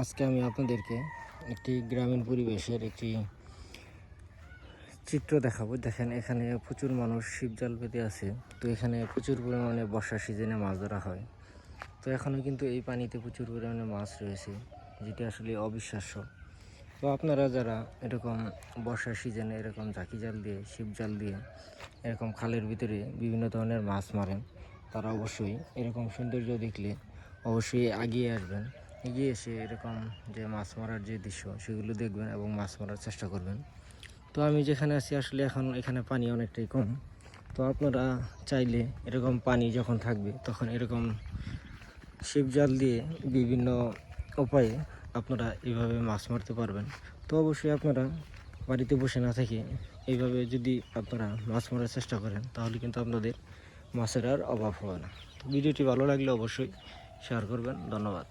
আজকে আমি আপনাদেরকে একটি গ্রামীণ পরিবেশের একটি চিত্র দেখাবো। দেখেন, এখানে প্রচুর মানুষ শিবজাল পেতে আছে। তো এখানে প্রচুর পরিমাণে বর্ষা সিজনে মাছ ধরা হয়। তো এখনও কিন্তু এই পানিতে প্রচুর পরিমাণে মাছ রয়েছে, যেটি আসলে অবিশ্বাস্য। তো আপনারা যারা এরকম বর্ষার সিজনে এরকম ঝাঁকি জাল দিয়ে, শিব জাল দিয়ে এরকম খালের ভিতরে বিভিন্ন ধরনের মাছ মারেন, তারা অবশ্যই এরকম সৌন্দর্য দেখলে অবশ্যই এগিয়ে আসবেন। এগিয়ে এসে এরকম যে মাছ মারার যে দৃশ্য, সেগুলো দেখবেন এবং মাছ মারার চেষ্টা করবেন। তো আমি যেখানে আছি, আসলে এখন এখানে পানি অনেকটাই কম। তো আপনারা চাইলে এরকম পানি যখন থাকবে, তখন এরকম শিব জাল দিয়ে বিভিন্ন উপায়ে আপনারা এইভাবে মাছ মারতে পারবেন। তো অবশ্যই আপনারা বাড়িতে বসে না থেকে এইভাবে যদি আপনারা মাছ মারার চেষ্টা করেন, তাহলে কিন্তু আপনাদের মাছের আর অভাব হবে না। তো ভিডিওটি ভালো লাগলে অবশ্যই শেয়ার করবেন। ধন্যবাদ।